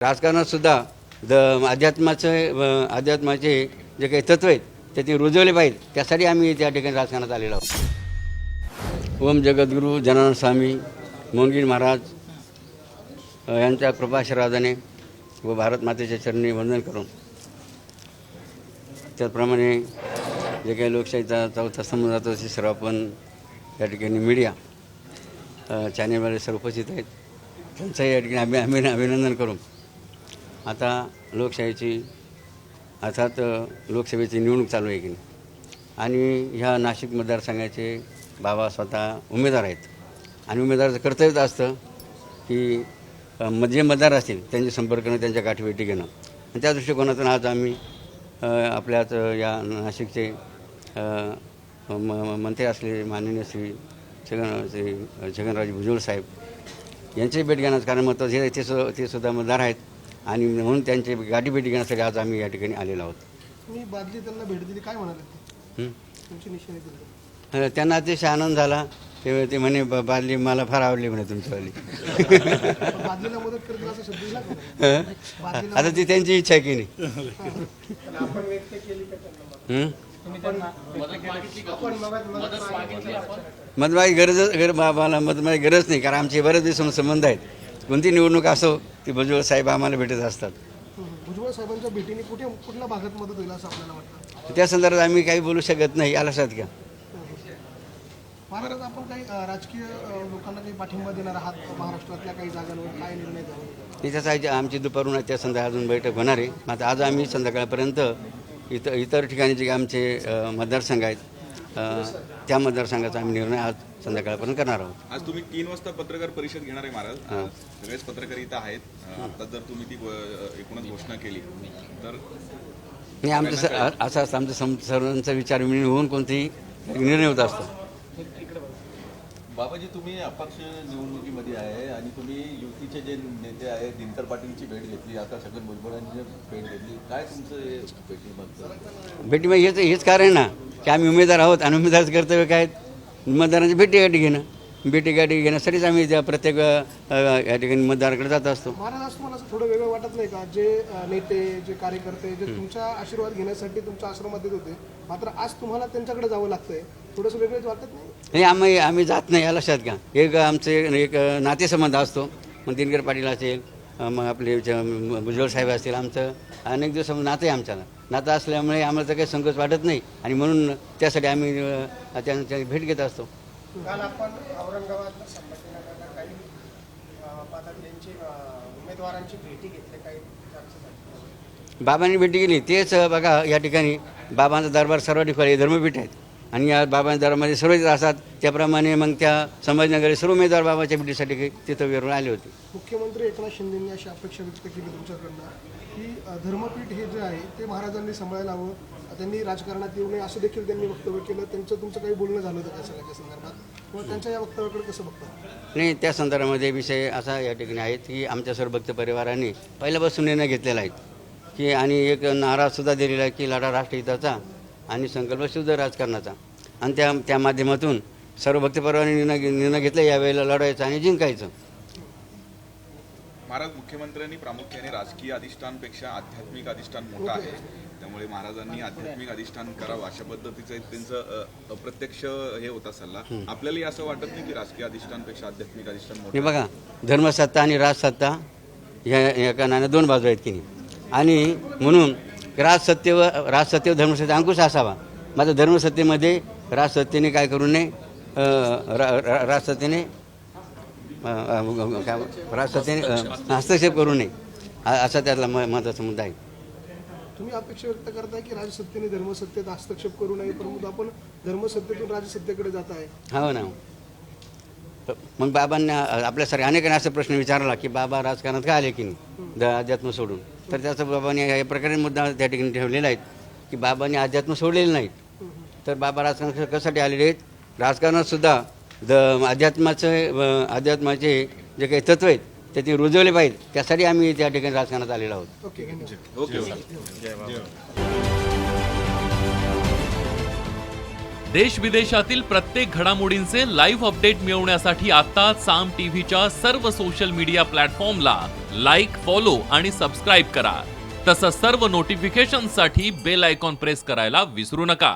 राजकारणात सुद्धा द अध्यात्माचं अध्यात्माचे जे काही तत्व आहेत ते ते रुजवले पाहिजेत. त्यासाठी आम्ही त्या ठिकाणी राजकारणात आलेलो आहोत. ओम जगद्गुरू जनानंद स्वामी मोंगीन महाराज यांच्या कृपाशीर्वादाने व भारत मातेच्या चरणी वंदन करून त्याचप्रमाणे जे काही लोकशाहीचा चौथा स्तंभ जातो असे सर्व आपण या ठिकाणी मीडिया अ, चॅनेलवाले सर्व उपस्थित आहेत. त्यांचंही या ठिकाणी आम्ही आम्ही अभिनंदन करू आता लोकशाहीची अर्थात लोकसभेची निवडणूक चालू आहे की नाही? आणि ह्या नाशिक मतदारसंघाचे बाबा स्वतः उमेदवार आहेत. आणि उमेदवाराचं कर्तव्यच असतं की जे मतदार असतील त्यांचे संपर्क करणं त्यांच्या गाठीभेटी घेणं. आणि त्या दृष्टिकोनातून आज आम्ही आपल्याच या नाशिकचे म- मंत्री असले माननीय श्री छगन श्री छगनराजे भुजबळ साहेब यांची भेट घेण्याचं कारण महत्त्वाचं हे ते सु ते सुद्धा मतदार आहेत. आणि म्हणून त्यांची गाठीभेटी घेण्यासाठी आज आम्ही या ठिकाणी आलेलो आहोत. मी बादली त्यांना भेट दिली काय म्हणाले. तुमची निशाणी त्यांना अतिशय आनंद झाला. ते ते म्हणे "ब- बादली मला फार आवडली म्हणे तुमच्यावाली? आता ती त्यांची इच्छा आहे की नाही. हं? मतमागी गरज गर मला मतमागी गरज नाही कारण आमचे बरेच दिवसांना संबंध आहेत. कोणती निवडणूक असो ती भुजबळ साहेब आम्हाला भेटत असतात. भुजबळ साहेबांच्या भेटीने कुठे कुठल्या भागात मदत होईल असं आपल्याला वाटतं? त्या संदर्भात आम्ही काही बोलू शकत नाही या लक्षात घ्या. महाराज आपण काही राजकीय लोकांना काही पाठिंबा देणार आहात? महाराष्ट्रातल्या काही जागांवर काय निर्णय त्याच्यासाठी आमची दुपारून त्या संध्याकाळ अजून बैठक होणार आहे. आता आज आम्ही संध्याकाळपर्यंत इतर इतर ठिकाणी जे आमचे मतदारसंघ आहेत त्या मतदारसंघाचा आम्ही निर्णय आज संध्याकाळपर्यंत करणार आहोत. आज तुम्ही तीन वाजता पत्रकार परिषद घेणार आहे महाराज. सगळेच पत्रकार इथं आहेत. आता जर तुम्ही ती एकूणच घोषणा केली तर नाही आमचं असं असतं आमचं सम सर्वांचा विचार विनिमय होऊन कोणतेही निर्णय होत असतो. बाबाजी तुम्ही अपक्ष निवडणुकीमध्ये आहे आणि तुम्ही युतीचे जे नेते आहेत दिनकर पाटीलची भेट घेतली आता छगन भुजबळांची भेट घेतली. काय तुमचं हे भेटी मग हेच हेच कारण ना की आम्ही उमेदवार आहोत आणि उमेदवाराचं कर्तव्य काय? आहे? भेटी घेणं? घेणं भेटीगाठी घेण्यासाठीच आम्ही त्या प्रत्येक या ठिकाणी मतदाराकडे जात असतो. महाराज असं थोडं वेगळं वाटत नाही का? जे नेते जे कार्यकर्ते जे तुमचा आशीर्वाद घेण्यासाठी तुमच्या आश्रमात येत होते मात्र आज तुम्हाला त्यांच्याकडे जावं लागतंय. थोडंसं वेगळंच वाटत नाही? नाही आम्ही आम्ही जात नाही या लक्षात घ्या. एक आमचे एक नातेसंबंध असतो. मग दिनकर पाटील असेल मग आपले भुजबळ साहेब असतील आमचं अनेक दिवस नातं आहे आमच्याला. नातं असल्यामुळे आम्हाला तर काही संकोच वाटत नाही. आणि म्हणून त्यासाठी आम्ही त्यांची भेट घेत असतो. काल आपण औरंगाबाद संभाजीनगरला काही पदाधिकाऱ्यांची उमेदवारांची भेटी घेतली काही बाबांनी भेटी केली तेच बघा या ठिकाणी बाबांचा दरबार सर्व ठिकाणी धर्मपीठ आहेत. आणि या बाबांच्या दरबारमध्ये सर्व असतात. त्याप्रमाणे मग त्या संभाजीनगर सर्व उमेदवार बाबाच्या भेटीसाठी तिथं वेरून आले होते. मुख्यमंत्री एकनाथ शिंदेंनी अशी अपेक्षा व्यक्त केली तुमच्याकडनं. की धर्मपीठ हे जे आहे ते महाराजांनी सांभाळायला हवं. त्यांनी राजकारणात येऊ नये असं देखील त्यांनी वक्तव्य केलं. त्यांचं तुमचं काही बोलणं झालं होतं त्या सगळ्याच्या संदर्भात? किंवा त्यांच्या या वक्तव्याकडे कसं बघता नाही त्या संदर्भामध्ये विषय असा या ठिकाणी आहेत की आमच्या सर्व भक्त परिवाराने पहिल्यापासून निर्णय घेतलेला आहे की आणि एक नाराजसुद्धा दिलेला आहे की लढा राष्ट्रहिताचा आणि संकल्प शुद्ध राजकारणाचा. आणि त्या त्या माध्यमातून सर्व भक्त परिवाराने निर्णय निर्णय घेतला यावेळेला लढायचं आणि जिंकायचं. महाराज मुख्यमंत्र्यांनी प्रामुख्याने राजकीय अधिष्ठानपेक्षा आध्यात्मिक अधिष्ठान मोठं आहे. त्यामुळे महाराजांनी आध्यात्मिक अधिष्ठान करावं अशा पद्धतीचं एक त्यांचं अप्रत्यक्ष हे होता सल्ला. आपल्यालाही असं वाटत नाही की राजकीय अधिष्ठानपेक्षा आध्यात्मिक अधिष्ठान मोठं हे बघा धर्मसत्ता आणि राजसत्ता ह्या या कारणाने दोन बाजू आहेत की नाही. आणि म्हणून राजसत्तेवर राजसत्तेवर धर्मसत्ते अंकुश असावा. माझं धर्मसत्तेमध्ये राजसत्तेने काय करू नये राजसत्तेने अं, हस्तक्षेप करू नये. असा त्यातला म- महत्त्वाचा मुद्दा आहे. तुम्ही अपेक्षा व्यक्त करताय की राजसत्तेने धर्मसत्तेत हस्तक्षेप करू नये परंतु आपण धर्मसत्तेतून राजसत्तेकडे जात आहे. हो ना. मग बाबांना आपल्यासारख्या अनेकांनी असा प्रश्न विचारला की बाबा राजकारणात का आले की नाही? अध्यात्म सोडून. तर त्याचा बाबांनी या प्रकारे मुद्दा त्या ठिकाणी ठेवलेला आहे की बाबांनी अध्यात्म सोडलेलं नाहीत. तर बाबा राजकारणात कशासाठी आलेले आहेत? राजकारणात सुद्धा द अध्यात्माचं अध्यात्माचे जे काही तत्व आहेत ते ते रुजवले पाहिजेत. त्यासाठी आम्ही त्या ठिकाणी राजकारणात आलेलो आहोत. देश विदेशातील प्रत्येक घडामोडींचे लाईव्ह अपडेट मिळवण्यासाठी आता साम टीव्हीच्या सर्व सोशल मीडिया प्लॅटफॉर्मला लाईक फॉलो आणि सबस्क्राईब करा. तसंच सर्व नोटिफिकेशनसाठी बेल आयकॉन प्रेस करायला विसरू नका.